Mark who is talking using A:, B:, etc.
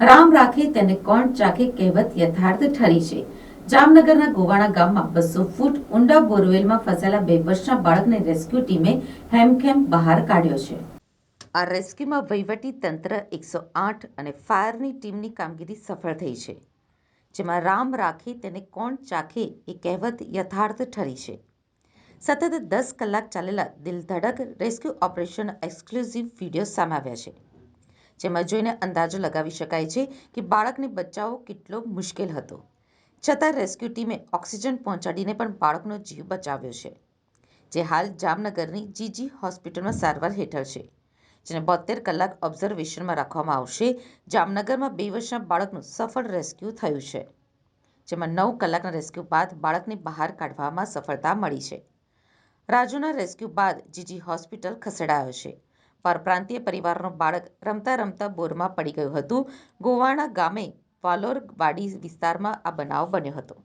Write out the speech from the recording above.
A: રામ રાખે તેને કોણ ચાખે કહેવત યથાર્થ ઠરી છે. જામનગરના ગોવાણા ગામમાં બસો ફૂટ ઊંડા બોરવેલમાં ફસાયેલા બે વર્ષના બાળકને રેસ્ક્યુ ટીમે હેમખેમ બહાર કાઢ્યો છે. આ રેસ્ક્યુમાં વહીવટી તંત્ર એકસો આઠ અને ફાયરની ટીમની કામગીરી સફળ થઈ છે. જેમાં રામ રાખે તેને કોણ ચાખે એ કહેવત યથાર્થ ઠરી છે. સતત દસ કલાક ચાલેલા દિલધડક રેસ્ક્યુ ઓપરેશન એક્સક્લુઝિવ વીડિયો સામે આવ્યા છે. જેમાં જોઈને અંદાજો લગાવી શકાય છે કે બાળકને બચાવવો કેટલો મુશ્કેલ હતો. છતાં રેસ્ક્યુ ટીમે ઓક્સિજન પહોંચાડીને પણ બાળકનો જીવ બચાવ્યો છે, જે હાલ જામનગરની જીજી હોસ્પિટલમાં સારવાર હેઠળ છે, જેને બોતેર કલાક ઓબ્ઝર્વેશનમાં રાખવામાં આવશે. જામનગરમાં બે વર્ષના બાળકનું સફળ રેસ્ક્યુ થયું છે, જેમાં નવ કલાકના રેસ્ક્યુ બાદ બાળકને બહાર કાઢવામાં સફળતા મળી છે. રાજુના રેસ્ક્યુ બાદ જીજી હોસ્પિટલ ખસેડાયો છે. પરપ્રાંતીય પરિવારનું બાળક રમતા રમતા બોરમાં પડી ગયું હતું. ગોવાણા ગામે વાલોર વાડી વિસ્તારમાં આ બનાવ બન્યો હતો.